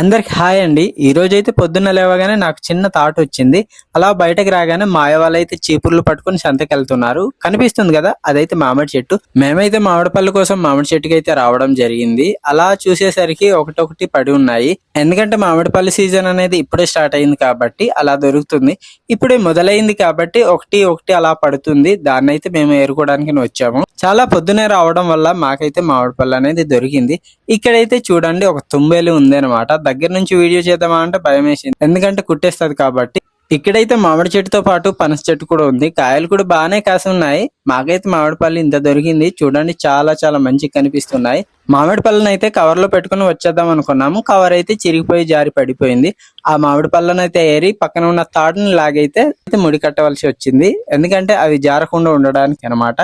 అందరికి హాయ్ అండి. ఈ రోజు అయితే పొద్దున్న లేవగానే నాకు చిన్న థాట్ వచ్చింది. అలా బయటకు రాగానే మాయ వాళ్ళైతే చీపుర్లు పట్టుకుని సంతకి వెళ్తున్నారు కనిపిస్తుంది కదా అదైతే మామిడి చెట్టు. మేమైతే మామిడి పళ్ళు కోసం మామిడి చెట్టుకి అయితే రావడం జరిగింది. అలా చూసేసరికి ఒకటొకటి పడి ఉన్నాయి. ఎందుకంటే మామిడి పళ్ళు సీజన్ అనేది ఇప్పుడే స్టార్ట్ అయింది కాబట్టి అలా దొరుకుతుంది. ఇప్పుడే మొదలైంది కాబట్టి ఒకటి ఒకటి అలా పడుతుంది. దాన్ని అయితే మేము ఏరుకోవడానికి వచ్చాము. చాలా పొద్దునే రావడం వల్ల మాకైతే మామిడి పళ్ళు అనేది దొరికింది. ఇక్కడైతే చూడండి ఒక తుంబేలు ఉంది అనమాట దగ్గర నుంచి వీడియో చేద్దామా అంటే భయం వేసింది. ఎందుకంటే కుట్టేస్తుంది కాబట్టి. ఇక్కడైతే మామిడి చెట్టుతో పాటు పనస చెట్టు కూడా ఉంది. కాయలు కూడా బాగానే కాసి ఉన్నాయి మాకైతే మామిడి పళ్ళు ఇంత దొరికింది. చూడండి చాలా చాలా మంచిగా కనిపిస్తున్నాయి. మామిడి పళ్ళను అయితే కవర్లో పెట్టుకుని వచ్చేద్దాం అనుకున్నాము. కవర్ అయితే చిరిగిపోయి జారి పడిపోయింది. ఆ మామిడి పళ్ళను అయితే ఏరి పక్కన ఉన్న తాడుని లాగైతే అయితే ముడి కట్టవలసి వచ్చింది. ఎందుకంటే అవి జారకుండా ఉండడానికి అన్నమాట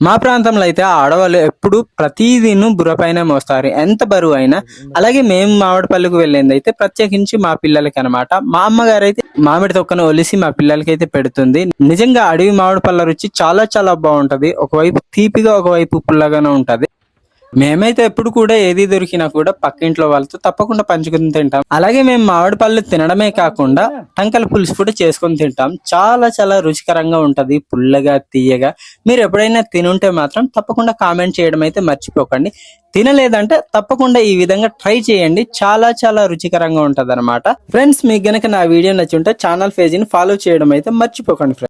మా ప్రాంతంలో అయితే ఆడవాళ్ళు ఎప్పుడు ప్రతిదిను బుర్రపైన మోస్తారు. ఎంత బరువు అయినా. అలాగే మేము మామిడిపల్లికి పళ్ళకు వెళ్ళింది అయితే ప్రత్యేకించి మా పిల్లలకి అనమాట మా అమ్మగారు అయితే మామిడి తొక్కను ఒలిసి మా పిల్లలకి అయితే పెడుతుంది. నిజంగా అడవి మామిడి పళ్ళ రుచి చాలా చాలా బాగుంటది. ఒకవైపు తీపిగా ఒకవైపు పుల్లగానే ఉంటది. మేమైతే ఎప్పుడు కూడా ఏది దొరికినా కూడా పక్కింట్లో వాళ్ళతో తప్పకుండా పంచుకుని తింటాం. అలాగే మేము మామిడి పళ్ళు తినడమే కాకుండా టంకల పులుసు కూడా చేసుకొని తింటాం. చాలా చాలా రుచికరంగా ఉంటది పుల్లగా తీయగా. మీరు ఎప్పుడైనా తినుంటే మాత్రం తప్పకుండా కామెంట్ చేయడం అయితే మర్చిపోకండి. తినలేదంటే తప్పకుండా ఈ విధంగా ట్రై చేయండి. చాలా చాలా రుచికరంగా ఉంటది ఫ్రెండ్స్ మీకు గనక నా వీడియో నచ్చి ఉంటే ఛానల్ పేజీని ఫాలో చేయడం అయితే మర్చిపోకండి. ఫ్రెండ్స్